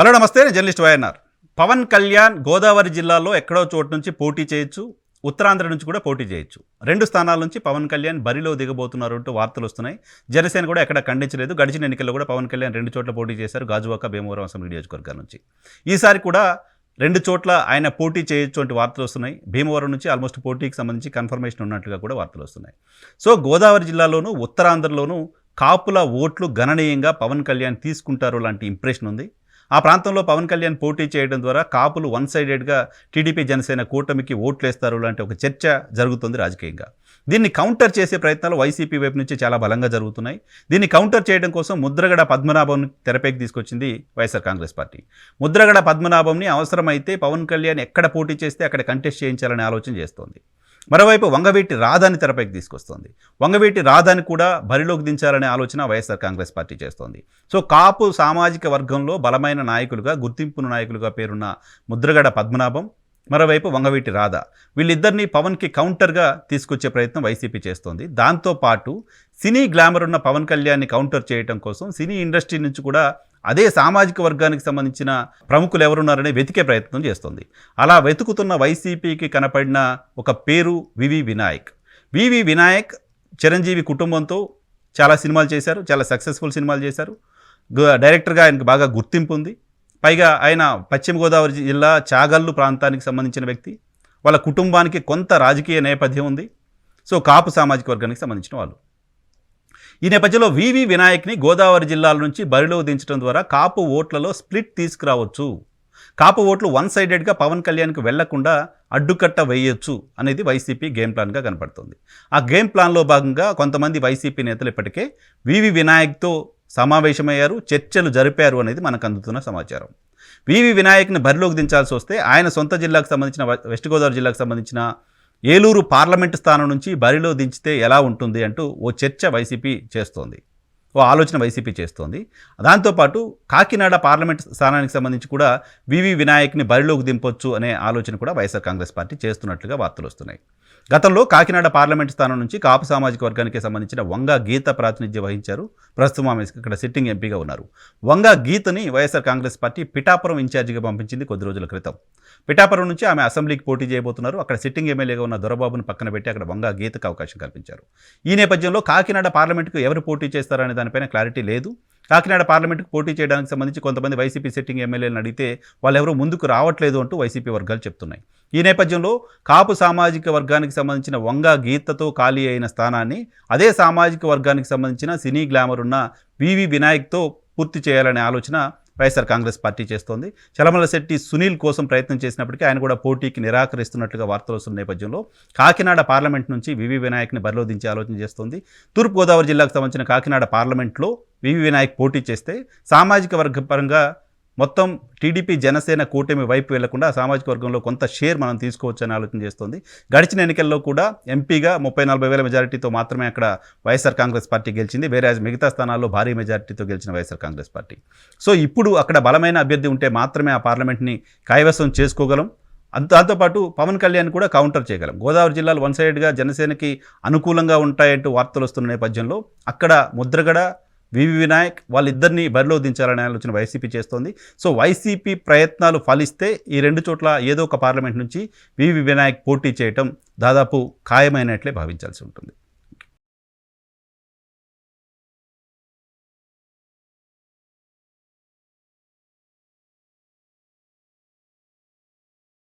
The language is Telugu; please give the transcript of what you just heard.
హలో నమస్తే నేను journalist Y N R. Pawan Kalyan Godavari జిల్లాలో ఎక్కడో చోటు నుంచి పోటీ చేయొచ్చు ఉత్తరాంధ్ర నుంచి కూడా పోటీ చేయొచ్చు. రెండు స్థానాల నుంచి పవన్ కళ్యాణ్ బరిలో దిగబోతున్నారు అంటూ వార్తలు వస్తున్నాయి. జనసేన కూడా ఎక్కడ ఖండించలేదు. గడిచిన ఎన్నికల్లో కూడా పవన్ కళ్యాణ్ రెండు చోట్ల పోటీ చేశారు గాజువాక భీమవరం అసెంబ్లీ నియోజకవర్గాల నుంచి. ఈసారి కూడా రెండు చోట్ల ఆయన పోటీ చేయొచ్చు అంటే వార్తలు వస్తున్నాయి. భీమవరం నుంచి ఆల్మోస్ట్ పోటీకి సంబంధించి కన్ఫర్మేషన్ ఉన్నట్లుగా కూడా వార్తలు వస్తున్నాయి. సో గోదావరి జిల్లాలోనూ ఉత్తరాంధ్రలోనూ కాపుల ఓట్లు గణనీయంగా పవన్ కళ్యాణ్ తీసుకుంటారు లాంటి ఇంప్రెషన్ ఉంది. ఆ ప్రాంతంలో పవన్ కళ్యాణ్ పోటీ చేయడం ద్వారా కాపులు వన్ సైడెడ్గా టీడీపీ జనసేన కూటమికి ఓట్లేస్తారు లాంటి ఒక చర్చ జరుగుతుంది రాజకీయంగా. దీన్ని కౌంటర్ చేసే ప్రయత్నాలు వైసీపీ వైపు నుంచి చాలా బలంగా జరుగుతున్నాయి. దీన్ని కౌంటర్ చేయడం కోసం ముద్రగడ పద్మనాభం తెరపైకి తీసుకొచ్చింది Y S R congress party. Mudragada పద్మనాభంని అవసరమైతే పవన్ కళ్యాణ్ ఎక్కడ పోటీ చేస్తే అక్కడ కంటెస్ట్ చేయించాలనే ఆలోచన చేస్తోంది. మరోవైపు వంగవీటి రాధాని తెరపైకి తీసుకొస్తోంది. వంగవీటి రాధాని కూడా బరిలోకి దించాలనే ఆలోచన Y S R congress party చేస్తోంది. సో కాపు సామాజిక వర్గంలో బలమైన నాయకులుగా గుర్తింపును నాయకులుగా పేరున్న ముద్రగడ పద్మనాభం మరోవైపు వంగవీటి రాధ. వీళ్ళిద్దరినీ పవన్కి కౌంటర్గా తీసుకొచ్చే ప్రయత్నం వైసీపీ చేస్తోంది. దాంతోపాటు సినీ గ్లామర్ ఉన్న పవన్ కళ్యాణ్ని కౌంటర్ చేయడం కోసం సినీ ఇండస్ట్రీ నుంచి కూడా అదే సామాజిక వర్గానికి సంబంధించిన ప్రముఖులు ఎవరున్నారనే వెతికే ప్రయత్నం చేస్తుంది. అలా వెతుకుతున్న వైసీపీకి కనపడిన ఒక పేరు వివి వినాయక్. వివి వినాయక్ చిరంజీవి కుటుంబంతో చాలా సినిమాలు చేశారు చాలా సక్సెస్ఫుల్ సినిమాలు చేశారు. డైరెక్టర్గా ఆయనకు బాగా గుర్తింపు ఉంది. పైగా ఆయన పశ్చిమ గోదావరి జిల్లా చాగల్లు ప్రాంతానికి సంబంధించిన వ్యక్తి. వాళ్ళ కుటుంబానికి కొంత రాజకీయ నేపథ్యం ఉంది. సో కాపు సామాజిక వర్గానికి సంబంధించిన వాళ్ళు. ఈ నేపథ్యంలో వివి వినాయక్ని గోదావరి జిల్లాల నుంచి బరిలో దించడం ద్వారా కాపు ఓట్లలో స్ప్లిట్ తీసుకురావచ్చు. కాపు ఓట్లు వన్ సైడెడ్గా పవన్ కళ్యాణ్కి వెళ్ళకుండా అడ్డుకట్ట వేయొచ్చు అనేది వైసీపీ గేమ్ ప్లాన్గా కనపడుతుంది. ఆ గేమ్ ప్లాన్లో భాగంగా కొంతమంది వైసీపీ నేతలు ఇప్పటికే వివి వినాయక్తో సమావేశమయ్యారు చర్చలు జరిపారు అనేది మనకు అందుతున్న సమాచారం. వివి వినాయక్ని బరిలోకి దించాల్సి వస్తే ఆయన సొంత జిల్లాకు సంబంధించిన వెస్ట్ గోదావరి జిల్లాకు సంబంధించిన ఏలూరు పార్లమెంటు స్థానం నుంచి బరిలో దించితే ఎలా ఉంటుంది అంటూ ఓ చర్చ వైసీపీ చేస్తోంది. ఓ ఆలోచన వైసీపీ చేస్తోంది. దాంతోపాటు కాకినాడ పార్లమెంట్ స్థానానికి సంబంధించి కూడా వివి వినాయక్ని బరిలోకి దింపొచ్చు అనే ఆలోచన కూడా వైఎస్ఆర్ కాంగ్రెస్ పార్టీ చేస్తున్నట్లుగా వార్తలు వస్తున్నాయి. గతంలో కాకినాడ పార్లమెంట్ స్థానం నుంచి కాపు సామాజిక వర్గానికి సంబంధించిన వంగ గీత ప్రాతినిధ్యం వహించారు. ప్రస్తుతం ఆమె ఇక్కడ సిట్టింగ్ ఎంపీగా ఉన్నారు. వంగ గీతని వైఎస్ఆర్ కాంగ్రెస్ పార్టీ పిఠాపురం ఇన్ఛార్జిగా పంపించింది కొద్ది రోజుల క్రితం. పిఠాపురం నుంచి ఆమె అసెంబ్లీకి పోటీ చేయబోతున్నారు. అక్కడ సిట్టింగ్ ఎమ్మెల్యేగా ఉన్న దొరబాబును పక్కన పెట్టి అక్కడ వంగ గీతకు అవకాశం కల్పించారు. ఈ నేపథ్యంలో కాకినాడ పార్లమెంటుకు ఎవరు పోటీ చేస్తారనే దానిపైన క్లారిటీ లేదు. కాకినాడ పార్లమెంటుకు పోటీ చేయడానికి సంబంధించి కొంతమంది వైసీపీ సిట్టింగ్ ఎమ్మెల్యేలను అడిగితే వాళ్ళు ఎవరూ ముందుకు రావట్లేదు అంటూ వైసీపీ వర్గాలు చెప్తున్నాయి. ఈ నేపథ్యంలో కాపు సామాజిక వర్గానికి సంబంధించిన వంగ గీతతో ఖాళీ అయిన స్థానాన్ని అదే సామాజిక వర్గానికి సంబంధించిన సినీ గ్లామర్ ఉన్న వివి వినాయక్తో పూర్తి చేయాలనే ఆలోచన వైఎస్ఆర్ కాంగ్రెస్ పార్టీ చేస్తోంది. చలమల శెట్టి సునీల్ కోసం ప్రయత్నం చేసినప్పటికీ ఆయన కూడా పోటీకి నిరాకరిస్తున్నట్లుగా వార్తలు వస్తున్న నేపథ్యంలో కాకినాడ పార్లమెంట్ నుంచి వివి వినాయక్ని బరిలో దించే ఆలోచన చేస్తోంది. తూర్పుగోదావరి జిల్లాకు సంబంధించిన కాకినాడ పార్లమెంట్లో వివి వినాయక్ పోటీ చేస్తే సామాజిక వర్గ పరంగా మొత్తం టీడీపీ జనసేన కూటమి వైపు వెళ్ళకుండా సామాజిక వర్గంలో కొంత షేర్ మనం తీసుకోవచ్చు అని ఆలోచన చేస్తోంది. గడిచిన ఎన్నికల్లో కూడా ఎంపీగా ముప్పై నలభై వేల మెజారిటీతో మాత్రమే అక్కడ వైఎస్ఆర్ కాంగ్రెస్ పార్టీ గెలిచింది. వేరే మిగతా స్థానాల్లో భారీ మెజారిటీతో గెలిచిన వైఎస్ఆర్ కాంగ్రెస్ పార్టీ. సో ఇప్పుడు అక్కడ బలమైన అభ్యర్థి ఉంటే మాత్రమే ఆ పార్లమెంట్ని కైవసం చేసుకోగలం. అంత దాంతోపాటు పవన్ కళ్యాణ్ కూడా కౌంటర్ చేయగలం. గోదావరి జిల్లాలో వన్ సైడ్గా జనసేనకి అనుకూలంగా ఉంటాయంటూ వార్తలు వస్తున్న నేపథ్యంలో అక్కడ ముద్రగడ వివి వినాయక్ వాళ్ళిద్దరిని బరిలో దించాలనే ఆలోచన వైసీపీ చేస్తోంది. సో వైసీపీ ప్రయత్నాలు ఫలిస్తే ఈ రెండు చోట్ల ఏదో ఒక పార్లమెంట్ నుంచి వివి వినాయక్ పోటీ చేయటం దాదాపు ఖాయమైనట్లే భావించాల్సి ఉంటుంది.